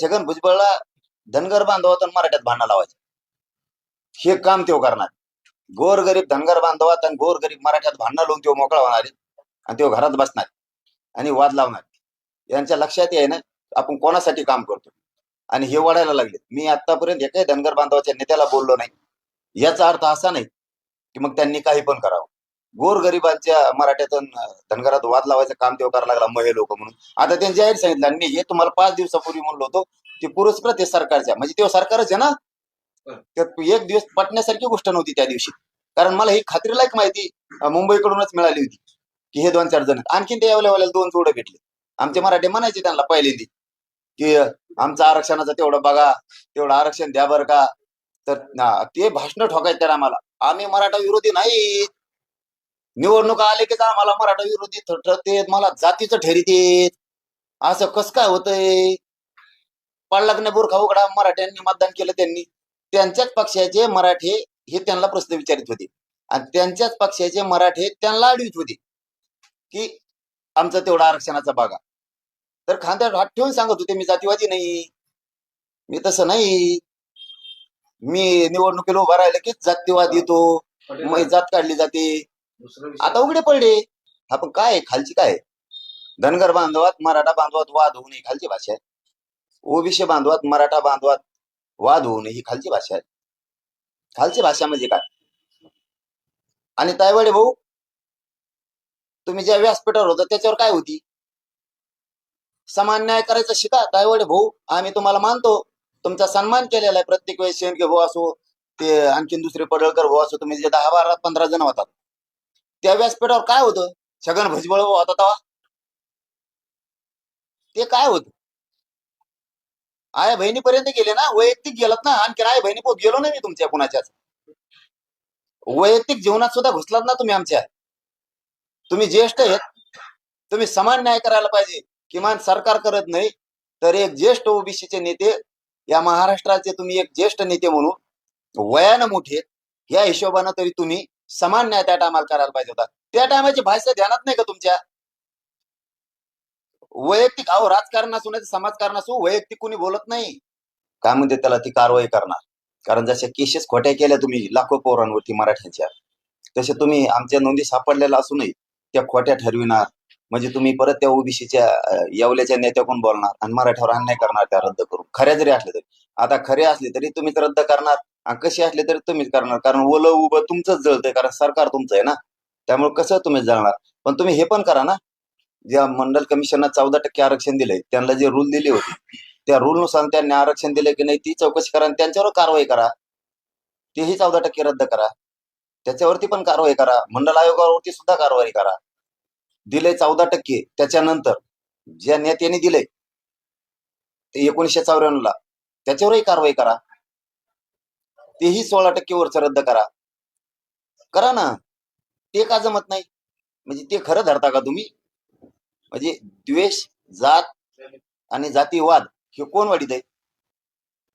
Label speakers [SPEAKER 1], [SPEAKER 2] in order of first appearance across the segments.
[SPEAKER 1] त्या छगन भुजबळला धनगर बांधवात मराठ्यात भांडण लावायचे. हे काम तो करणार. गोरगरीब धनगर बांधवात आणि गोरगरीब मराठ्यात भांडणं लावून तो मोकळा होणार आहे. आणि तो घरात बसणार आणि वाद लावणार यांच्या लक्षात आहे ना आपण कोणासाठी काम करतो? आणि हे वाढायला लागले. मी आतापर्यंत एकाही धनगर बांधवाच्या नेत्याला बोललो नाही. याचा अर्थ असा नाही की मग त्यांनी काही पण करावं. गोरगरिबांच्या मराठ्यातून धनगरात वाद लावायचं काम तेव्हा करायला लागला मग हे लोक म्हणून. आता त्यांनी जाहीर सांगितलं आणि हे तुम्हाला पाच दिवसापूर्वी म्हणलो होतो ते पुरस्कृत आहे सरकारच्या. म्हणजे तेव्हा सरकारच आहे ना? एक दिवस पटण्यासारखी गोष्ट नव्हती त्या दिवशी. कारण मला ही खात्रीलायक माहिती मुंबईकडूनच मिळाली होती की हे दोन चार जण. आणखीन ते यावल्या दोन जोडे भेटले. आमचे मराठी म्हणायचे त्यांना पहिल्यांदी की आमचं आरक्षणाचं तेवढं बघा तेवढं आरक्षण द्या बरं का. तर ते भाषण ठोकायचे आम्हाला. आम्ही मराठा विरोधी नाही. निवडणुका आले की मला मराठा विरोधी ठरतेत मला जातीचं ठेरीतेत असं कस काय होतंय? पडलाक बोरखा उघडा मराठ्यांनी मतदान केलं त्यांनी. त्यांच्याच पक्षाचे मराठे हे त्यांना प्रश्न विचारित होते. आणि त्यांच्याच पक्षाचे मराठे त्यांना अडवित होते. की आमचं तेवढा आरक्षणाचा बागा तर खांद्यावर हात ठेवून सांगत होते मी जातीवादी नाही. मी तसं नाही. मी निवडणुकीला उभा राहिलं की जातीवाद येतो. मग जात काढली जाते. आता उघडे पडले. आपण काय खालची काय धनगर बांधवात मराठा बांधवात वाद होऊ नये खालची भाषा आहे. ओबीसी बांधवात मराठा बांधवात वाद होऊ नये ही खालची भाषा आहे. खालची भाषा म्हणजे काय? आणि तायवाडे भाऊ तुम्ही ज्या व्यासपीठावर होता त्याच्यावर काय होती? समान न्याय करायचा शिका तायवाडे भाऊ. आम्ही तुम्हाला मानतो. तुमचा सन्मान केलेला आहे प्रत्येक वेळेस. शेणके भाऊ असो ते आणखीन दुसरे पडळकर भाऊ असो तुम्ही जे दहा बारा पंधरा जण होतात. त्या व्यासपीठावर काय होतं? छगन भुजबळ होता तेव्हा. ते काय होत? आया बहिणीपर्यंत गेले ना? वैयक्तिक गेलात ना? आणखी आया बहिणी पोत गेलो नाही मी तुमच्या कुणाच्याच. वैयक्तिक जीवनात सुद्धा घुसलात ना तुम्ही आमच्या. तुम्ही ज्येष्ठ आहेत. तुम्ही समान न्याय करायला पाहिजे. किमान सरकार करत नाही तर एक ज्येष्ठ ओबीसीचे नेते या महाराष्ट्राचे तुम्ही एक ज्येष्ठ नेते म्हणून वयानं मोठे या हिशोबानं तरी तुम्ही समान न्याय त्या टायमाला करायला पाहिजे होता. त्या टायमाची भाषा ध्यानात नाही का तुमच्या? वैयक्तिक अहो राजकारण असू नाही समाजकारण असू वैयक्तिक कुणी बोलत नाही. काय म्हणते त्याला? ती कारवाई करणार. कारण जशा केसेस खोट्या केल्या तुम्ही लाखो पोरांवरती मराठ्यांच्या. तसे तुम्ही आमच्या नोंदी सापडलेल्या असूनही त्या खोट्या ठरविणार. म्हणजे तुम्ही परत त्या ओबीसीच्या येवल्याच्या नेत्याकडून बोलणार आणि मराठ्यावर अन्याय करणार त्या रद्द करून. खऱ्या जरी असले तरी. आता खरे असले तरी तुम्हीच रद्द करणार कशी कसे असले तरी तुम्हीच करणार. कारण ओलं उभं तुमचंच जळतंय कारण सरकार तुमचं आहे ना. त्यामुळे कसं तुम्ही जळणार? पण तुम्ही हे पण करा ना. ज्या मंडल कमिशननं चौदा टक्के आरक्षण दिलंय त्यांना जे रूल दिले होते त्या रूलनुसार त्यांनी आरक्षण दिले की नाही ती चौकशी करा आणि त्यांच्यावर कारवाई करा. तेही चौदा टक्के रद्द करा. त्याच्यावरती पण कारवाई करा. मंडल आयोगावरती सुद्धा कारवाई करा. दिले चौदा टक्के. त्याच्यानंतर ज्या नेत्याने दिले ते एकोणीसशे चौऱ्याण्णव ला. त्याच्यावरही कारवाई करा. तेही सोळा टक्के वरच रद्द करा. करा ना. ते का जमत नाही? म्हणजे ते खरं धरता का तुम्ही? म्हणजे द्वेष जात आणि जातीवाद हे कोण वाढीत आहे?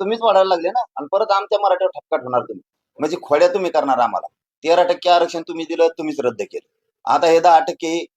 [SPEAKER 1] तुम्हीच वाढायला लागले ना. आणि परत आमच्या मराठीवर ठपका ठेवणार तुम्ही. म्हणजे खोड्या तुम्ही करणार आम्हाला. तेरा टक्के आरक्षण तुम्ही दिलं तुम्हीच रद्द केलं. आता हे दहा टक्के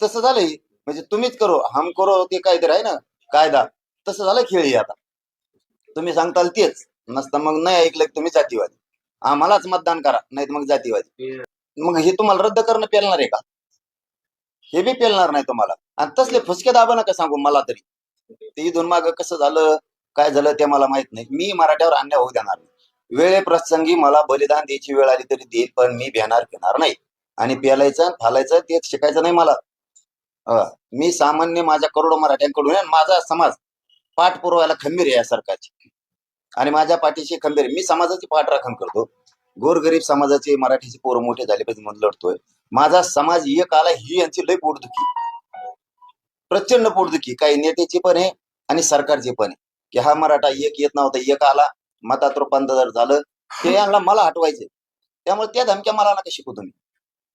[SPEAKER 1] तसं झालंय. म्हणजे तुम्हीच करो हम करो ते काहीतरी आहे ना कायदा. तसं झालं खेळी आता. तुम्ही सांगताल तेच. नसता मग नाही ऐकलं तुम्ही जातीवादी. आम्हालाच मतदान करा नाही मग जातीवादी. मग हे तुम्हाला रद्द करणं पेलणार आहे का? हे बी पेलणार नाही तुम्हाला. आणि तसले फुसके दाबा नका सांगू मला तरी. ते इथून माग कसं झालं काय झालं ते मला माहीत नाही. मी मराठ्यावर अन्याय होऊ देणार नाही. वेळे प्रसंगी मला बलिदान द्यायची वेळ आली तरी देईल पण मी भेणार घेणार नाही. आणि पेलायचं फालायचं तेच शिकायचं नाही मला. मी सामान्य माझ्या करोडो मराठ्यांकडून आहे माझा समाज पाठ पुरवायला खंबीर आहे या सरकारची. आणि माझ्या पाठीशी खंबीर आहे. मी समाजाची पाठराखण करतो. गोरगरीब समाजाचे मराठीचे पोरं मोठे झाले पाहिजे म्हणून लढतोय. माझा समाज एक आला ही यांची लय पोटदुखी. प्रचंड पोटदुखी. काही नेत्याची पण आहे आणि सरकारची पण आहे. की हा मराठा एक येत नव्हता एक आला. मतात रूपांतर झालं. ते यांना मला हटवायचे. त्यामुळे त्या धमक्या मला नका शिकू तुम्ही.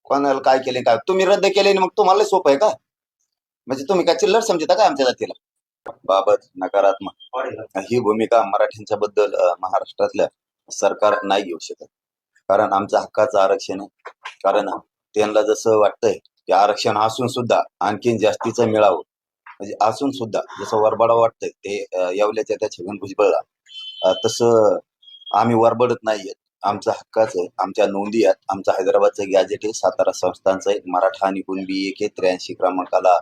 [SPEAKER 1] कोणाला काय केले काय? तुम्ही रद्द केले आणि मग तुम्हाला सोपं आहे का? म्हणजे तुम्ही काय चिल्लर समजता काय आमच्या जातीला? बाबत नकारात्मक. ही भूमिका मराठ्यांच्या बद्दल महाराष्ट्रातल्या सरकार नाही घेऊ शकत. कारण आमचं हक्काचं आरक्षण आहे. कारण त्यांना जसं वाटतंय की आरक्षण असून सुद्धा आणखीन जास्तीचं मिळावं म्हणजे असून सुद्धा जसं वरबडा वाटतंय ते येवल्याच्या त्या छगन भुजबळला तसं आम्ही वरबडत नाहीयेत आमचा हक्काच आहे. आमच्या नोंदी आहेत. आमचं हैदराबादचं गॅजेट आहे. सातारा संस्थांचं आहे. मराठा आणि कुणबी एक आहे. त्र्याऐंशी क्रमांकाला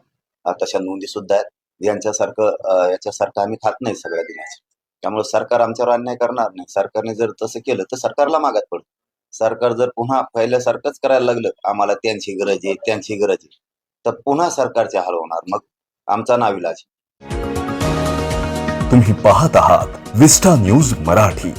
[SPEAKER 1] तशा नोंदी सुद्धा आहेत. यांच्यासारखं याच्यासारखं आम्ही खात नाही सगळ्या दिनाचं. त्यामुळे सरकार आमच्यावर अन्याय करणार नाही. सरकारने जर तसं केलं तर सरकारला मागात पडत. सरकार जर पुन्हा पहिल्यासारखंच करायला लागलं आम्हाला त्यांची गरज आहे त्यांची गरज आहे तर पुन्हा सरकारचे हाल होणार. मग आमचा नाविलाज
[SPEAKER 2] तुम्ही पाहत आहात विस्टा न्यूज मराठी.